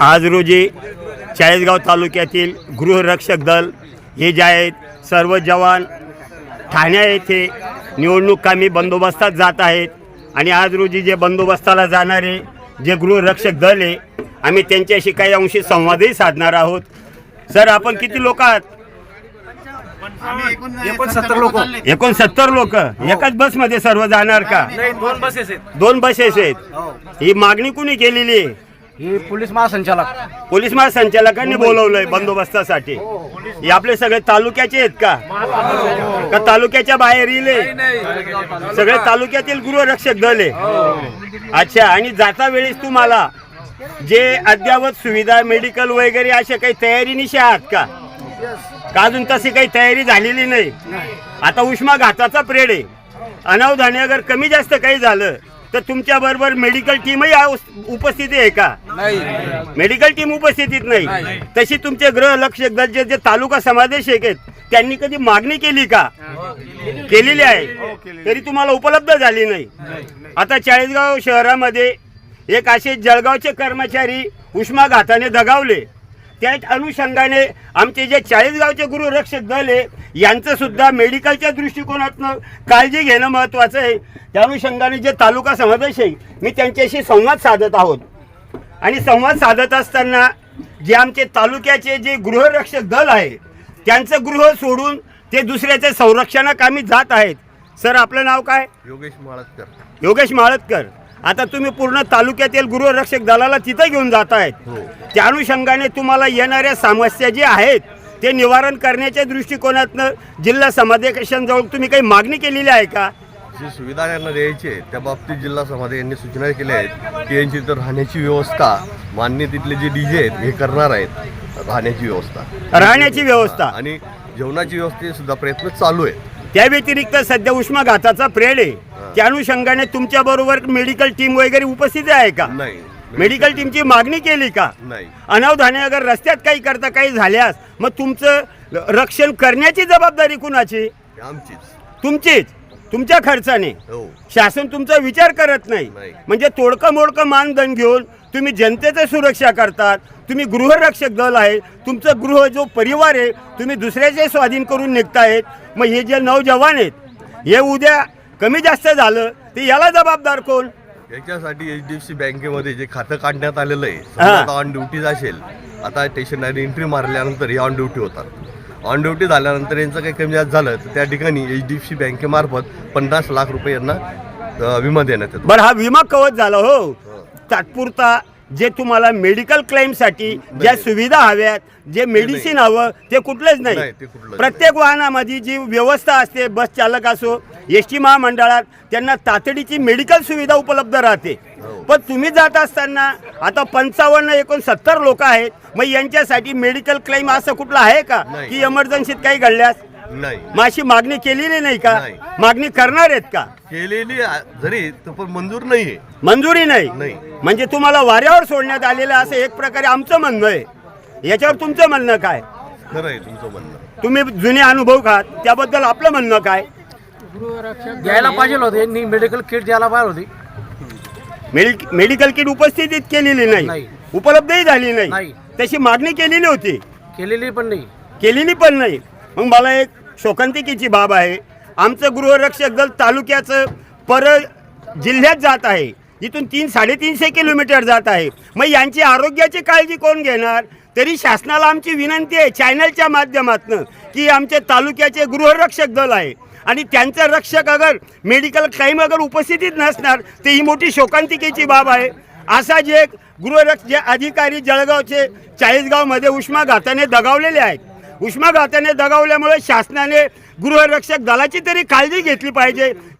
आज रोजी चाळीसगाव तालुक्यातील गृहरक्षक दल हे जे आहेत सर्व जवान ठाण्या येथे निवडणूक कामी बंदोबस्तात जात आहेत आणि आज रोजी जे बंदोबस्ताला जाणारे जे गृहरक्षक दल आहे आम्ही त्यांच्याशी काही अंशी संवादही साधणार आहोत. सर आपण किती लोक आहात? एकोणसत्तर लोक. एकोणसत्तर लोक. एकाच बसमध्ये सर्व जाणार का? दोन बसेस आहेत. दोन बसेस आहेत. ही मागणी कुणी केलेली आहे? ही पोलीस महासंचालक. पोलीस महासंचालकांनी बोलवलंय बंदोबस्तासाठी. हे आपले सगळे तालुक्याचे आहेत का? का तालुक्याच्या बाहेर येले सगळे तालुक्यातील गृहरक्षक दल आहे. अच्छा आणि जाता वेळेस तुम्हाला जे अद्ययावत सुविधा मेडिकल वगैरे अशा काही तयारी तयारीनिशी आहात का? का अजून तशी काही तयारी झालेली नाही? आता उष्मा घाताचा प्रेड आहे. अनावधाने अगर कमी जास्त काही झालं तर तुमच्या बरोबर मेडिकल टीमही उपस्थिती आहे का? नाही. मेडिकल टीम उपस्थितीत नाही. तशी तुमचे गृह लक्ष जे जे तालुका समादेशक आहेत त्यांनी कधी मागणी केली का? केलेली आहे. तरी तुम्हाला उपलब्ध झाली नाही. आता चाळीसगाव शहरामध्ये एक असे जळगावचे कर्मचारी उष्माघाताने दगावले. त्या अनुषंगाने आमचे जे चाळीसगावचे गृहरक्षक दल आहे यांचं सुद्धा मेडिकलच्या दृष्टिकोनातनं काळजी घेणं महत्त्वाचं आहे. त्या अनुषंगाने जे तालुका समावेश आहे मी त्यांच्याशी संवाद साधत आहोत. आणि संवाद साधत असताना जे आमचे तालुक्याचे जे गृहरक्षक दल आहे त्यांचं गृह सोडून ते दुसऱ्याच्या संरक्षणाकामी जात आहेत. सर आपलं नाव काय? योगेश माळतकर. योगेश माळतकर. आता तुम्ही पूर्ण तालुक्यातील गृहरक्षक दलाला तिथं घेऊन जात आहेत त्या अनुषंगाने तुम्हाला येणाऱ्या समस्या जी आहेत ते निवारण करण्याच्या दृष्टिकोनातनं जिल्हा समादेशांजवळ तुम्ही काही मागणी केलेली आहे का? जी सुविधा यांना द्यायची आहे त्या बाबतीत जिल्हा समाधी यांनी सूचना केल्या आहेत की यांची तर राहण्याची व्यवस्था मान्य तिथले जे डीजे आहेत हे करणार आहेत. राहण्याची व्यवस्था. राहण्याची व्यवस्था. आणि जेवणाची व्यवस्थेचे सुद्धा प्रयत्न चालू आहे त्या व्यतिरिक्त सध्या उष्माघाताचा प्रेड आहे. त्या अनुषंगाने तुमच्या बरोबर मेडिकल टीम वगैरे उपस्थित आहे का? नाही. मेडिकल टीमची मागणी केली का? नाही. अनावधाने अगर रस्त्यात काही करता काही झाल्यास मग तुमचं रक्षण करण्याची जबाबदारी कुणाची? आमचीच. तुमचीच? तुमच्या खर्चाने? हो. शासन तुमचा विचार करत नाही. नाही. म्हणजे तोडकं मोडकं मानधन घेऊन तुम्ही जनतेचं सुरक्षा करतात तुम्ही गृहरक्षक दल आहे तुमचं गृह जो परिवार आहे तुम्ही दुसऱ्याचे स्वाधीन करून निघतायत मग हे जे नौजवान आहेत हे उद्या कमी जास्त झालं ते याला जबाबदार कोण? याच्यासाठी एच डी एफ सी बँकेमध्ये जे खातं काढण्यात आलेलं आहे हा. ऑन ड्युटीज असेल आता स्टेशनरी एंट्री मारल्यानंतर हे ऑन ड्युटी होतात. ऑन ड्युटी झाल्यानंतर यांचं काही कमी जास्त झालं तर त्या ठिकाणी एच डी एफ सी बँकेमार्फत पन्नास लाख रुपये यांना विमा देण्यात येतो. बरं हा विमा कवच झाला हो. तात्पुरता जे तुम्हाला मेडिकल क्लेमसाठी ज्या सुविधा हव्यात जे मेडिसिन हवं ते कुठलंच नाही. प्रत्येक वाहनामध्ये जी व्यवस्था असते बस चालक असो एस टी महामंडळात त्यांना तातडीची मेडिकल सुविधा उपलब्ध राहते. हो. पण तुम्ही जात असताना आता पंचावन्न एकोणसत्तर लोक आहेत मग यांच्यासाठी मेडिकल क्लेम असं कुठलं आहे का. की इमर्जन्सीत काही घडल्यास? मग अशी मागणी केलेली नाही का. मागणी करणार आहेत का? केलेली जरी पण मंजूर नाही मंजुरी नाही. नाही. म्हणजे तुम्हाला वाऱ्यावर सोडण्यात आलेलं असं एक प्रकारे आमचं म्हणणं आहे. याच्यावर तुमचं म्हणणं काय? खरं आहे तुमचं म्हणणं. तुम्ही जुने अनुभव खात त्याबद्दल आपलं म्हणणं काय? द्यायला पाहिजे होते. यांनी मेडिकल किट द्यायला पाहिजे होती. मेडिक मेडिकल किट उपस्थितीत केलेली नाही. उपलब्धही झाली नाही. नाही. तशी मागणी केलेली होती. केलेली पण नाही. केलेली पण नाही. मग मला एक शोकांतिकेची बाब आहे. आमचं गृहरक्षक दल तालुक्याचं पर जिल्ह्यात जात आहे. इथून तीन साडेतीनशे किलोमीटर जात आहे. मग यांची आरोग्याची काळजी कोण घेणार? तरी शासनाला आमची विनंती आहे चॅनलच्या माध्यमातून की आमचे तालुक्याचे गृहरक्षक दल आहे. आणि त्यांचं रक्षक अगर मेडिकल क्राईम अगर उपस्थितीत नसणार तर ही मोठी शोकांतिकेची बाब आहे. असा जे गृहरक्ष जे अधिकारी जळगावचे चाळीसगावमध्ये उष्माघाताने दगावलेले आहेत. उष्माघाताने दगावल्यामुळे शासनाने गृहरक्षक दलाची तरी काळजी घेतली पाहिजे.